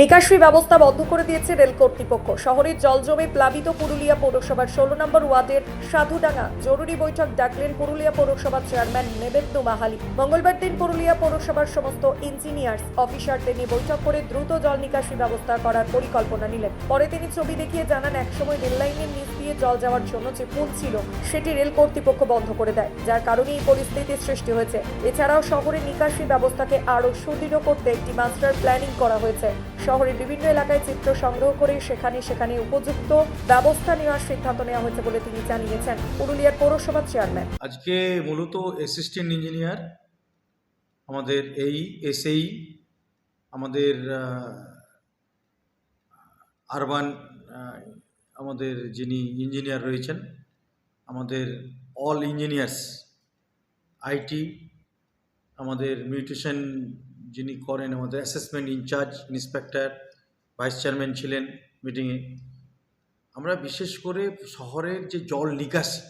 নিকাশি ব্যবস্থা বন্ধ করে দিয়েছে রেল কর্তৃপক্ষ। শহরের জল জমে প্লাবিত পুরুলিয়া পৌরসভার ষোলো নম্বর ওয়ার্ডের সাধুডাঙ্গা জরুরি বৈঠক ডাকলেন পুরুলিয়া পৌরসভার চেয়ারম্যান নেবেন্দু মাহালি। মঙ্গলবার দিন পুরুলিয়া পৌরসভার সমস্ত ইঞ্জিনিয়ার্স, অফিসারদের নিয়ে বৈঠক করে দ্রুত জল নিকাশি ব্যবস্থা করার পরিকল্পনা নিলেন। পরে তিনি ছবি দেখিয়ে জানান, একসময় রেল লাইনের নিচ দিয়ে জল যাওয়ার জন্য যে পুল ছিল, সেটি রেল কর্তৃপক্ষ বন্ধ করে দেয়, যার কারণে এই পরিস্থিতির সৃষ্টি হয়েছে। এছাড়াও শহরের নিকাশি ব্যবস্থাকে আরও সুদৃঢ় করতে একটি মাস্টার প্ল্যানিং করা হয়েছে। শহরের বিভিন্ন এলাকায় চিত্র সংগ্রহ করে সেখানে সেখানে উপযুক্ত ব্যবস্থা নেওয়ার সিদ্ধান্ত নেওয়া হয়েছে বলে তিনি জানিয়েছেন। পুরুলিয়ার পৌরসভার চেয়ারম্যান। আজকে মূলত অ্যাসিস্ট্যান্ট ইঞ্জিনিয়ার আমাদের এই এসএই, আমাদের আরবান আমাদের যিনি ইঞ্জিনিয়ার রয়েছেন, আমাদের অল ইঞ্জিনিয়ার্স আইটি আমাদের মিউটেশন যিনি করেন আমাদের assessment in-charge inspector vice chairman ছিলেন মিটিংয়ে আমরা বিশেষ করে শহরের যে জল নিকাশি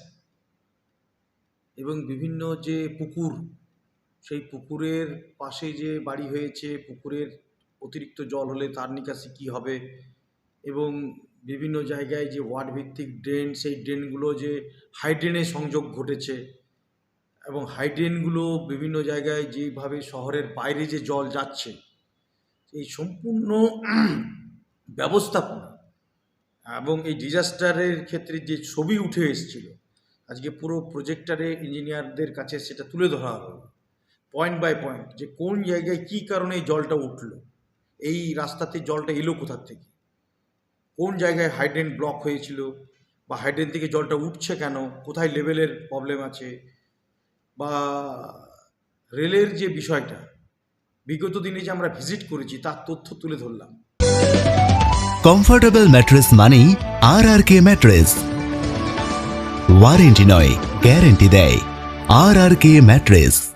এবং বিভিন্ন যে পুকুর, সেই পুকুরের পাশে যে বাড়ি হয়েছে, পুকুরের অতিরিক্ত জল হলে তার নিকাশি কী হবে এবং বিভিন্ন জায়গায় যে ওয়ার্ড ভিত্তিক ড্রেন সেই ড্রেনগুলো যে হাইড্রেনে সংযোগ ঘটেছে এবং হাইড্রেনগুলো বিভিন্ন জায়গায় যেভাবে শহরের বাইরে যে জল যাচ্ছে, এই সম্পূর্ণ ব্যবস্থাপনা এবং এই ডিজাস্টারের ক্ষেত্রে যে ছবি উঠে এসেছিল, আজকে পুরো প্রজেক্টারে ইঞ্জিনিয়ারদের কাছে সেটা তুলে ধরা হলো। পয়েন্ট বাই পয়েন্ট যে কোন জায়গায় কী কারণে এই জলটা উঠল, এই রাস্তাতে জলটা এলো কোথার থেকে, কোন জায়গায় হাইড্রেন ব্লক হয়েছিল বা হাইড্রেন থেকে জলটা উঠছে কেন, কোথায় লেভেলের প্রবলেম আছে বা রেলের যে বিষয়টা, বিগত দিনে যে আমরা ভিজিট করেছি, তার তথ্য তুলে ধরলাম। কমফোর্টেবল ম্যাট্রেস মানেই R R K mattress warranty নয় গ্যারেন্টি দেয়। আর আর কে ম্যাট্রেস